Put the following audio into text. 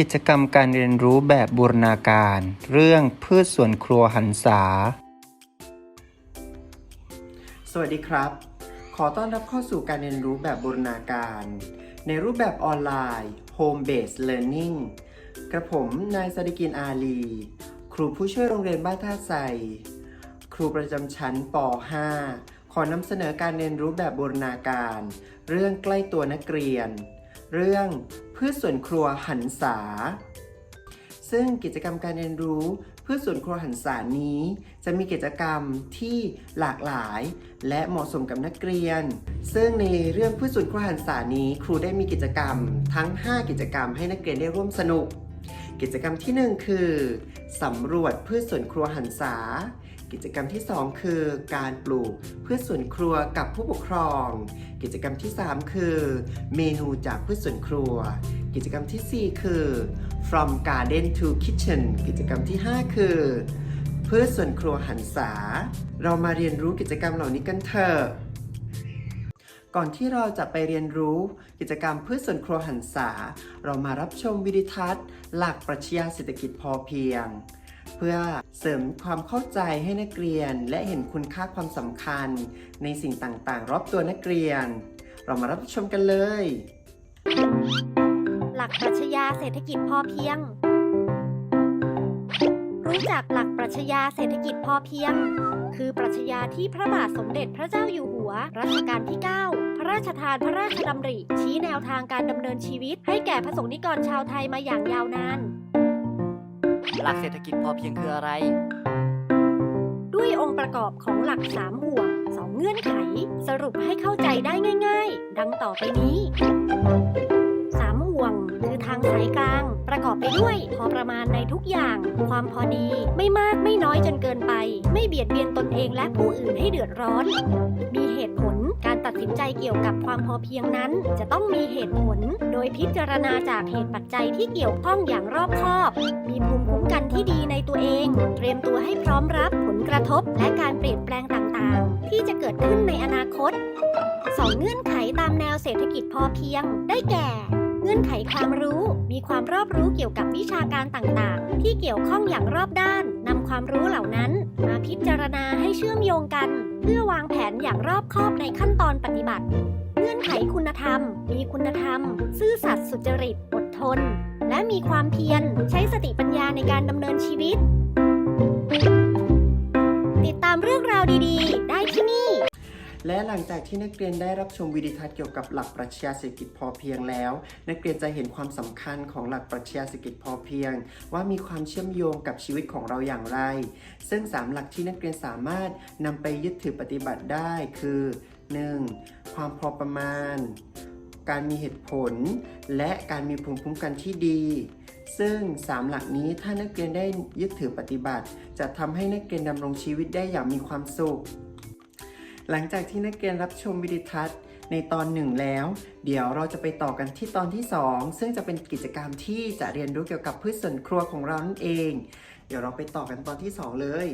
กิจกรรมการเรียนรู้แบบบูรณาการ เรื่องพืชสวนครัวหันษา สวัสดีครับ ขอต้อนรับเข้าสู่การเรียนรู้แบบบูรณาการ ในรูปแบบออนไลน์ Home Based Learning กระผมนายสดิกินอาลี ครูผู้ช่วยโรงเรียนบ้านท่าไซครูประจำชั้นป .5 ขอนำเสนอการเรียนรู้แบบบูรณาการ เรื่องใกล้ตัวนักเรียน เรื่องพืชสวนครัวหันษา ซึ่งกิจกรรมการเรียนรู้พืชสวนครัวหันษานี้ จะมีกิจกรรมที่หลากหลาย และเหมาะสมกับนักเรียน ซึ่งในเรื่องพืชสวนครัวหันษานี้ ครูได้มีกิจกรรมทั้ง 5 กิจกรรมให้นักเรียนได้ร่วมสนุก กิจกรรมที่ 1 คือสำรวจพืชสวนครัวหันษา กิจกรรมที่ 2 คือการปลูกพืชสวนครัวกับผู้ปกครอง กิจกรรมที่ 3 คือ เมนูจากพืชสวนครัว กิจกรรมทีสี่ 4 คือ from garden to kitchen กิจกรรมที่ 5 คือพืชสวนครัวหันษา เรามาเรียนรู้กิจกรรมเหล่านี้กันเถอะก่อนที่เราจะไปเรียนรู้กิจกรรมพืชสวนครัวหันษา เรามารับชมวิดีทัศน์ หลักปรัชญาเศรษฐกิจพอเพียง เพื่อเสริมความเข้าใจให้นักเรียน และเห็นคุณค่าความสำคัญ ในสิ่งต่างๆ รอบตัวนักเรียน เรามารับชมกันเลย หลักปรัชญาเศรษฐกิจพอเพียง รู้จักหลักปรัชญาเศรษฐกิจพอเพียง คือปรัชญาที่พระบาทสมเด็จพระเจ้าอยู่หัวรัชกาลที่ 9 พระราชทานพระราชดำริ ชี้แนวทางการดำเนินชีวิต ให้แก่พระสงฆ์นิกรชาวไทยมาอย่างยาวนาน หลักเศรษฐกิจพอเพียงคืออะไร ด้วยองค์ประกอบของหลักสามห่วงสองเงื่อนไข สรุปให้เข้าใจได้ง่าย ๆ ดังต่อไปนี้สามห่วงคือทางสายกลาง กอบไปด้วย พอประมาณในทุกอย่าง ความพอดี ไม่มากไม่น้อยจนเกินไป ไม่เบียดเบียนตนเองและผู้อื่นให้เดือดร้อน มีเหตุผลการตัดสินใจเกี่ยวกับความพอเพียงนั้น จะต้องมีเหตุผล โดยพิจารณาจากเหตุปัจจัยที่เกี่ยวข้องอย่างรอบคอบ มีภูมิคุ้มกันที่ดีในตัวเอง เตรียมตัวให้พร้อมรับผลกระทบและการเปลี่ยนแปลงต่างๆ ที่จะเกิดขึ้นในอนาคตสองเงื่อนไขตามแนวเศรษฐกิจพอเพียง ได้แก่ นไขความรู้ มีความรอบรู้เกี่ยวกับวิชาการต่างๆ ที่เกี่ยวข้องอย่างรอบด้านนำความรู้เหล่านั้น มาพิจารณาให้เชื่อมโยงกัน เพื่อวางแผนอย่างรอบคอบในขั้นตอนปฏิบัติ เงื่อนไขคุณธรรม มีคุณธรรม ซื่อสัตย์สุจริต อดทน และมีความเพียร ใช้สติปัญญาในการดำเนินชีวิต และหลังจากที่นักเรียนได้รับชมวิดีทัศน์เกี่ยวกับหลักปรัชญาเศรษฐกิจพอเพียงแล้ว นักเรียนจะเห็นความสำคัญของหลักปรัชญาเศรษฐกิจพอเพียง ว่ามีความเชื่อมโยงกับชีวิตของเราอย่างไร ซึ่ง 3 หลักที่นักเรียนสามารถนำไปยึดถือปฏิบัติได้คือ 1. ความพอประมาณ การมีเหตุผล และการมีภูมิคุ้มกันที่ดีซึ่ง 3 หลักนี้ถ้านักเรียนได้ยึดถือปฏิบัติ จะทำให้นักเรียนดำรงชีวิตได้อย่างมีความสุข หลังจากที่นักเรียนรับชมวิดีทัศน์ในตอนหนึ่งแล้ว เดี๋ยวเราจะไปต่อกันที่ตอนที่ 2 ซึ่งจะเป็นกิจกรรมที่จะเรียนรู้เกี่ยวกับพืชสวนครัวของเรานั่นเอง เดี๋ยวเราไปต่อกันตอนที่ 2 เลย